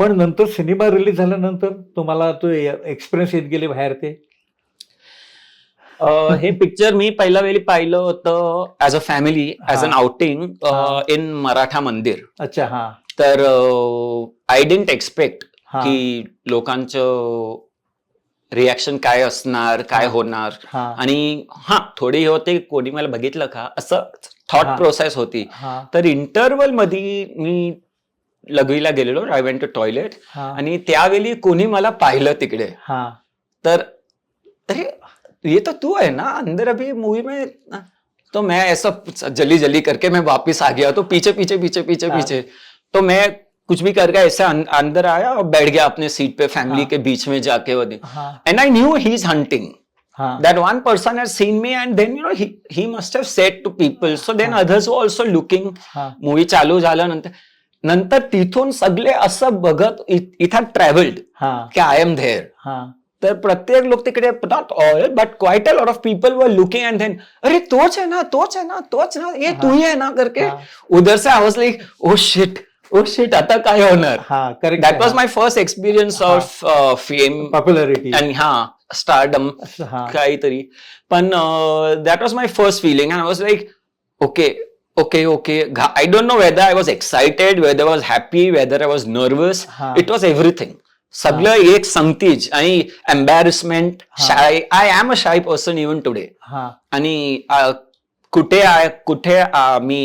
पण नंतर cinema release झाल्यानंतर तुम्हाला तो एक्सपिरियन्स येत गेले बाहेर ते? हे पिक्चर मी पहिल्या वेळी पाहिलं होतं as a family as an. Outing. In Maratha Mandir. अच्छा हा. तर आय डेंट एक्सपेक्ट की लोकांचं रिॲक्शन काय असणार काय. होणार. आणि हा थोडी होते कोणी मला बघितलं का? असं थॉट. प्रोसेस होती. तर इंटरवलमध्ये मी लघवीला गेलेलो आय वेंट टू टॉयलेट आणि त्यावेळी कोणी मला पाहिलं तिकडे. हा. तर ये तो तू है ना अंदर अभी मूवी में तो मैं ऐसा जल्दी जल्दी करके मैं वापस आ गया तो पीछे पीछे पीछे पीछे। पीछे. तो मैं कुछ भी करके ऐसे अंदर आया और बैठ गया अपने सीट पे फैमिली। के बीच में जाके वो and I knew he is hunting that one person has seen me and then you know he he must have said to people. So then others were also looking. Movie चालू झाल्यानंतर नंतर तिथून सगळे असं बघत इथं ट्रॅव्हल्ड की I am धेअर तर प्रत्येक लोक तिकडे not all but quite a lot of people were looking and then अरे तोच है ना तोच है ना तोच ना ये तू ही है ना करके. उधर से आवाज like oh shit oh shit आता काय होणार? Correct that was my first experience. Of fame popularity आणि हा स्टारडम हा. काहीतरी. पण that was my first feeling and was like okay okay okay I don't know whether I was excited whether was happy whether I was nervous हा. It was everything सगळं एक संगतीज आणि embarrassment. Shy I am a shy person even today आणि कुठे आहे कुठे मी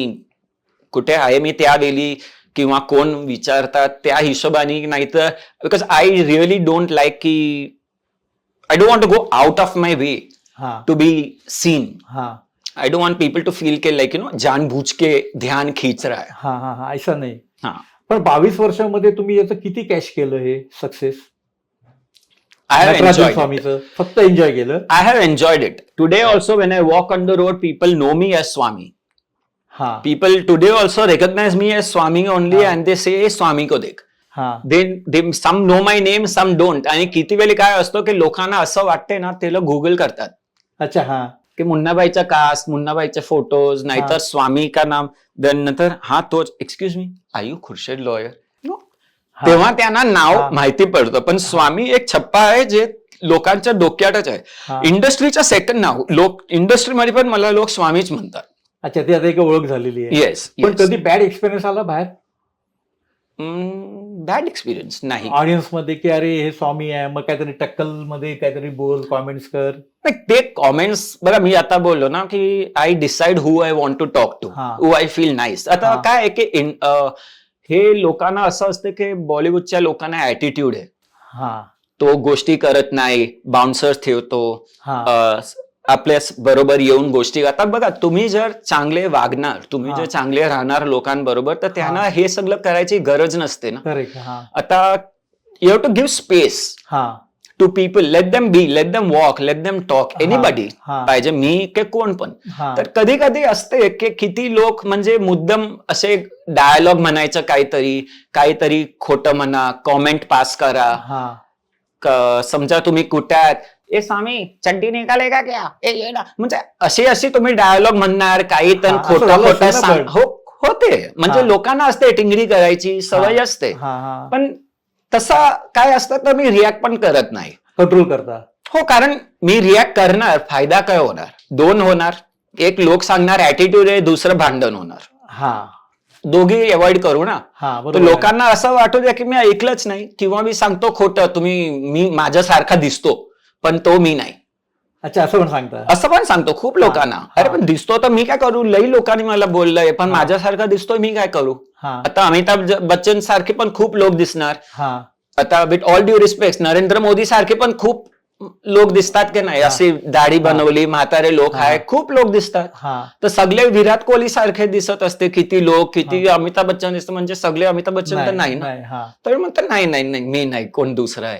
कुठे आहे मी त्यावेळी किंवा कोण विचारतात त्या हिशोबाने नाही तर because I really don't like की I don't want to go out of my way to be seen I don't want people to feel K like you know जानबूझ के ध्यान खींच रहा है। हाँ हाँ हाँ ऐसा नहीं. हाँ. पर बावीस वर्षांमध्ये तुम्ही याचं किती कॅश केलं हे सक्सेस आय हॅव एन्जॉय स्वामीचं फक्त एन्जॉय केलं? I have enjoyed it today also when I walk on the road people know me as Swami people today also recognise me as Swami only and they say Swami को देख some know my name some don't आणि किती वेळी काय असतो की लोकांना असं वाटतंय ना ते लोक गुगल करतात. अच्छा हा. की मुन्नाबाईचा कास्ट मुन्नाबाईचे फोटोज नाहीतर. स्वामी का नाम then नंतर हा तोच. Excuse me I you Khurshed lawyer हा. तेव्हा त्यांना नाव हा. माहिती पडतं पण स्वामी एक छप्पा आहे जे लोकांच्या डोक्यातच आहे. हा. इंडस्ट्रीच्या सेकंड नाव. लोक इंडस्ट्रीमध्ये पण मला लोक स्वामीच म्हणतात. अच्छा ती आता एक ओळख झालेली आहे. येस पण कधी बॅड एक्सपिरियन्स आला बाहेर? बॅड एक्सपिरियन्स नाही. ऑडियन्समध्ये की अरे हे स्वामी आहे मग काहीतरी टक्कलमध्ये काहीतरी बोल कॉमेंट्स कर. नाही, ते कॉमेंट्स बघा मी आता बोललो ना की I decide who I want to talk to हा. आय फील नाईस आता. काय आहे की हे लोकांना असं असतं की बॉलिवूडच्या लोकांना ऍटिट्यूड आहे. हा. तो गोष्टी करत नाही बाउन्सर्स ठेवतो हा. आपल्या बरोबर येऊन गोष्टी आता बघा तुम्ही जर चांगले वागणार तुम्ही. जर चांगले राहणार लोकांबरोबर तर त्यांना हा. सगळं करायची गरज नसते ना. आता you have to give space हा. To people let them be let them walk let them talk anybody. पाहिजे मी की कोण पण. तर कधी कधी असते की किती लोक म्हणजे मुद्दम असे डायलॉग म्हणायचं काहीतरी काहीतरी खोटं म्हणा कॉमेंट पास करा. समजा तुम्ही कुठे आहात ए स्वामी चड्डी निघाले का क्या? ए ये ना म्हणजे अशी अशी तुम्ही डायलॉग म्हणणार काही तर हा, असं खोटं झालं खोटं असेल ना सांग पण. हो होते. म्हणजे हा. लोकांना असते टिंगरी करायची सवय. असते. पण तसा काय असतं तर मी रिॲक्ट पण करत नाही. कंट्रोल करता. हो कारण मी रिॲक्ट करणार फायदा काय होणार? दोन होणार. एक लोक सांगणार ऍटिट्यूड आहे दुसरं भांडण होणार. हा. दोघी अवॉइड करू ना. हा तर बरोबर आहे. लोकांना असं वाटू द्या की मी ऐकलंच नाही किंवा मी सांगतो खोटं तुम्ही मी माझ्यासारखा दिसतो. पण तो मी नाही. अच्छा असं पण सांगता. असं पण सांगतो खूप लोकांना. अरे पण दिसतो तर मी काय करू? लई लोकांनी मला बोललंय पण. माझ्यासारखा दिसतोय मी काय करू? आता अमिताभ बच्चन सारखे पण खूप लोक दिसणार. आता with all due respect Narendra Modi सारखे पण खूप लोक दिसतात की नाही. अशी दाढी बनवली म्हातारे लोक. आहे खूप लोक दिसतात. तर सगळे विराट कोहली सारखे दिसत असते किती लोक किती अमिताभ बच्चन दिसतं म्हणजे सगळे अमिताभ बच्चन तर नाही ना? नाही तर म्हणतात नाही नाही नाही मी नाही कोण दुसरं आहे?